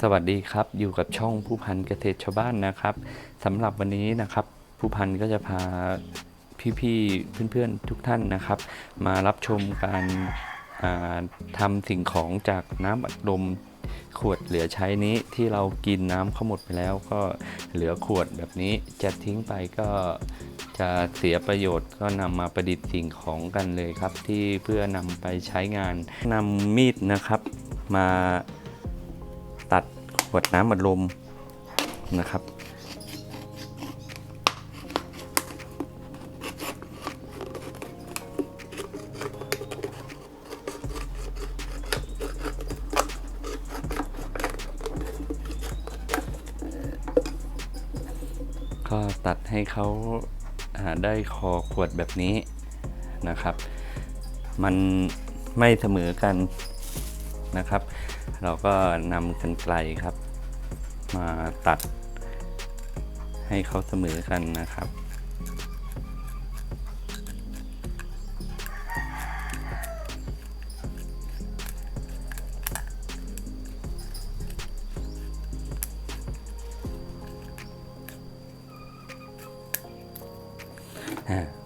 สวัสดีครับอยู่กับช่องผู้พันเกษตรชาวบ้านนะครับสำหรับวันนี้นะครับผู้พันก็จะพาพี่ๆเพื่อนๆทุกท่านนะครับ มารับชมการาทำสิ่งของจากน้ำอัดลมขวดเหลือใช้นี้ที่เรากินน้ำเข้าหมดไปแล้วก็เหลือขวดแบบนี้จะทิ้งไปก็จะเสียประโยชน์ก็นำมาประดิษฐ์สิ่งของกันเลยครับ ที่เพื่อนำไปใช้งานนำมีดนะครับ มา วดน้ำอัดลมนะครับ ก็ตัดให้เขาาได้คอขวดแบบนี้นะครับ มันไม่เสมอกัน นะครับ เราก็นำกันไกลครับ มาตัดให้เขาเสมอกันนะครับ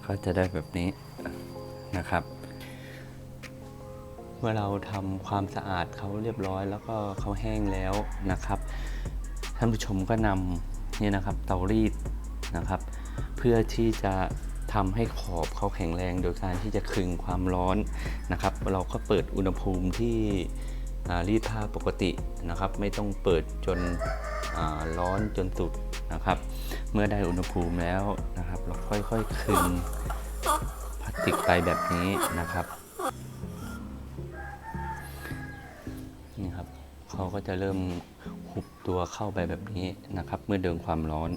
ก็จะได้แบบนี้นะครับ เมื่อเราทำความสะอาดเขาเรียบร้อย แล้วก็เขาแห้งแล้วนะครับ ท่านผู้ชมก็นำเนี่ยนะครับเตารีดนะครับ เพื่อที่จะทำให้ขอบเขาแข็งแรงโดยการที่จะคึงความร้อนนะครับ เราก็เปิดอุณหภูมิที่รีดผ้าปกตินะครับ ไม่ต้องเปิดจนร้อนจนสุดนะครับ เมื่อได้อุณหภูมิแล้วนะครับ เราค่อยๆคึงพลาสติกไปแบบนี้นะครับ นี่ครับเขาก็จะเริ่มหุบตัวเข้าไปแบบนี้นะครับ เมื่อเดินความร้อน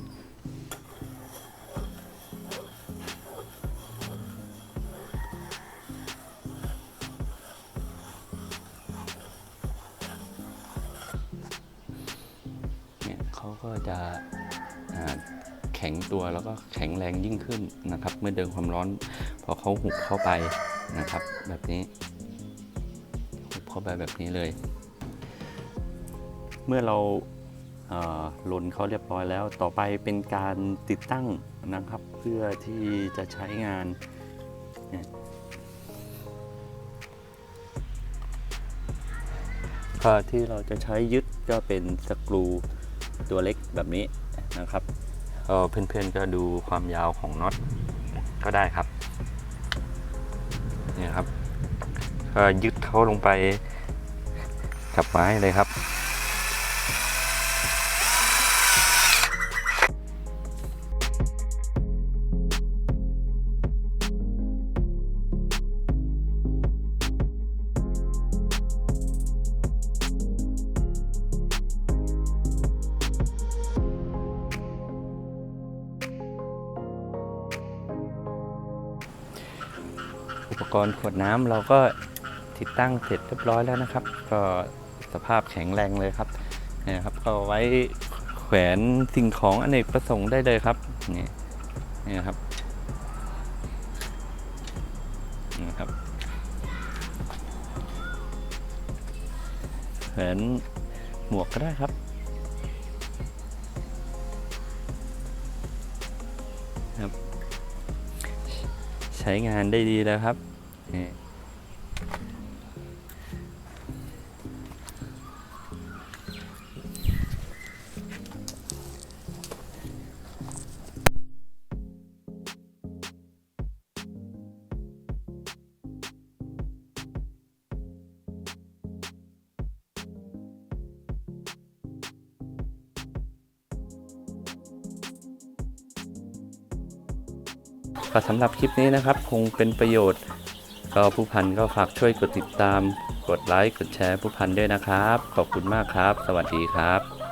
เนี่ยเขาก็จะแข็งตัวแล้วก็แข็งแรงยิ่งขึ้นนะครับ เมื่อเดินความร้อน พอเขาหุบเข้าไปนะครับ แบบนี้หุบเข้าไปแบบนี้เลย เมื่อเราเอ่นเขาเรียบร้อยแล้ว ต่อไปเป็นการติดตั้งนะครับ เพื่อที่จะใช้งานเนี่ยก็ที่เราจะใช้ยึดก็เป็นสกรูตัวเล็กแบบนี้นะครับเพื่อนๆก็ดูความยาวของน็อตก็ได้ครับนี่ครับก็ยึดเขาลงไปกับไม้เลยครับ อุปกรณ์ขวดน้ำเราก็ติดตั้งเสร็จเรียบร้อยแล้วนะครับ ก็สภาพแข็งแรงเลยครับนี่ยนะครับ ก็ไว้แขวนสิ่งของอเนกประสงค์ได้เลยครับนี่นี่นะครับนี่นะครับแขวนหมวกก็ได้ครับ ใช้งานได้ดีแล้วครับ ก็สำหรับคลิปนี้นะครับ คงเป็นประโยชน์ ก็ผู้พันก็ฝากช่วยกดติดตาม กดไลค์ กดแชร์ผู้พันด้วยนะครับ ขอบคุณมากครับ สวัสดีครับ